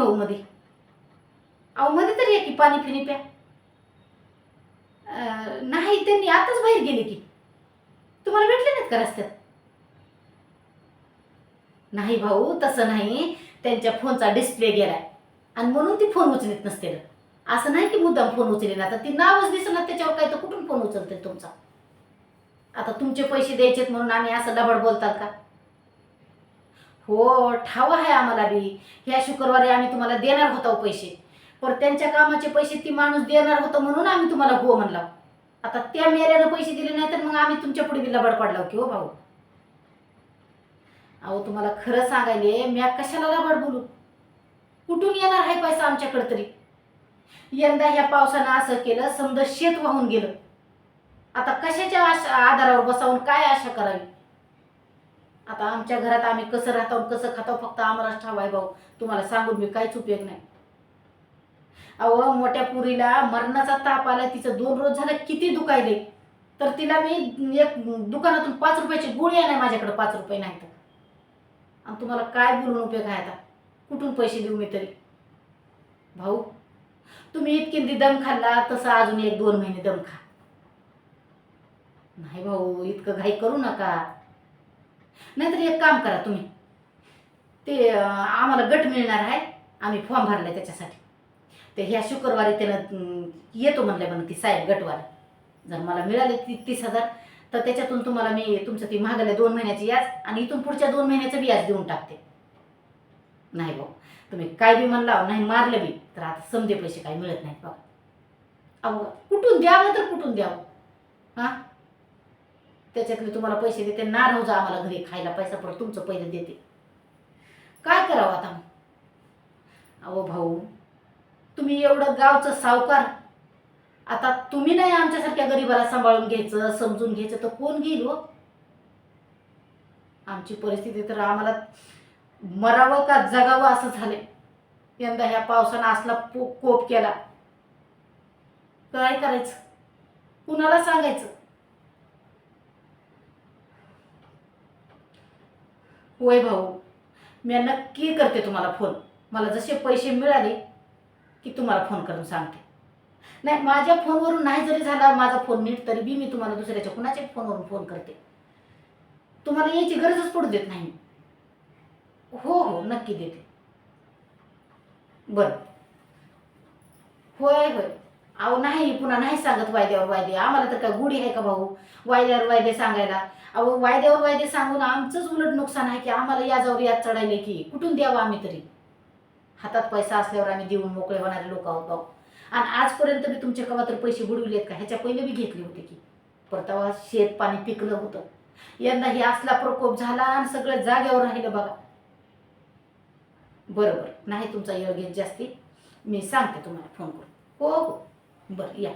भाऊ मध्ये. अहो मध्ये तरी या की पाणी पिणी प्या. नाही त्यांनी आताच बाहेर गेले की. तुम्हाला भेटले नाहीत का रस्त्यात? नाही भाऊ तसं नाही. त्यांच्या फोनचा डिस्प्ले गेलाय. आणि म्हणून ती फोन उचलत नसते असं नाही की मुद्दाम फोन उचले ना. आता ती नावच दिसणार त्याच्यावर काय तर कुठून फोन उचलते तुमचा? आता तुमचे पैसे द्यायचेत म्हणून आम्ही असं डबड बोलतात का? हो ठाव आहे आम्हाला बी. ह्या शुक्रवारी आम्ही तुम्हाला देणार होतो पैसे. पण त्यांच्या कामाचे पैसे ती माणूस देणार होतं म्हणून आम्ही तुम्हाला हो म्हणला. आता त्या मेल्यानं पैसे दिले नाही तर मग आम्ही तुमच्यापुढे बी लबड पडलो हो की हो भाऊ? अहो तुम्हाला खरं सांगायले म्या कशाला लबड बोलू? कुठून येणार आहे पैसा आमच्याकडे तरी? यंदा ह्या पावसानं असं केलं समजा शेत वाहून गेलं. आता कशाच्या आशा आधारावर बसावून काय आशा करावी? आता आमच्या घरात आम्ही कसं राहतो कसं खातो फक्त आम्हालाच ठाव आहे भाऊ. तुम्हाला सांगून मी काहीच उपयोग नाही. अहो मोठ्या पुरीला मरणाचा ताप आला तिचं दोन रोज झालं किती दुखायले. तर तिला मी एक दुकानातून पाच रुपयाची गोळी आहे नाही माझ्याकडे पाच रुपये नाही तर. आणि तुम्हाला काय बोलून उपयोग आहे आता? कुठून पैसे देऊ मी तरी? भाऊ तुम्ही इतकी दम खाल्ला तसं अजून एक दोन महिने दम खा. नाही भाऊ इतकं घाई करू नका. नाहीतर एक काम करा तुम्ही. ते आम्हाला गट मिळणार आहे. आम्ही फॉर्म भरलाय त्याच्यासाठी. ते ह्या शुक्रवारी त्यानं येतो म्हणलं म्हणून ती साहेब गटवाला. जर मला मिळाले ती तीस हजार तर त्याच्यातून तुम्हाला मी तुमचं ती महागल्या दोन महिन्याची याज आणि इथून पुढच्या दोन महिन्याचं व्याज देऊन टाकते. नाही भाऊ तुम्ही काय बी म्हणला नाही मारलं बी तर आता समजे पैसे काही मिळत नाहीत बघा अहो कुठून द्यावं तर कुठून द्यावं? हां? त्याच्यातले तुम्हाला पैसे देते ना राहू जा आम्हाला घरी खायला पैसा पण तुमचं पहिलं देते. काय करावं आता? मग अहो भाऊ तुम्ही एवढं गावचं सावकार. आता तुम्ही नाही आमच्यासारख्या गरीबाला सांभाळून घ्यायचं समजून घ्यायचं तर कोण घेईल हो? आमची परिस्थिती तर आम्हाला मरावं का जगावं असं झालं यंदा ह्या पावसानं असला पो कोप केला. काय करायचं? कुणाला सांगायचं? होय भाऊ. मी नक्की करते तुम्हाला फोन मला जसे पैसे मिळाले की तुम्हाला फोन करून सांगते. नाही माझ्या फोनवरून नाही जरी झाला माझा फोन नीट तरी बी मी तुम्हाला दुसऱ्याच्या कुणाच्या फोनवरून फोन करते. तुम्हाला यायची गरजच पडू देत नाही. हो हो नक्की देते. बरं. होय होय. अहो नाही पुन्हा नाही सांगत वायद्यावर वायदे. आम्हाला तर काय गुढी आहे का भाऊ? वायद्यावर वायदे सांगायला. अहो वायद्यावर वायदे सांगून आमचंच उलट नुकसान आहे की आम्हाला याजावर याद चढायले की. कुठून द्यावं आम्ही तरी? हातात पैसा असल्यावर आम्ही देऊन मोकळे होणारे लोक आहोत भाऊ. आणि आजपर्यंत मी तुमच्या कवा तर पैसे बुडविलेत का? ह्याच्या पहिले बी घेतले होते की. परतावा शेत पाणी पिकलं होतं. यंदा हे असला प्रकोप झाला आणि सगळं जागेवर राहिलं बघा. बरोबर. नाही तुमचा योग्य जास्ती. मी सांगते तुम्हाला फोन करून. हो हो. बरं या.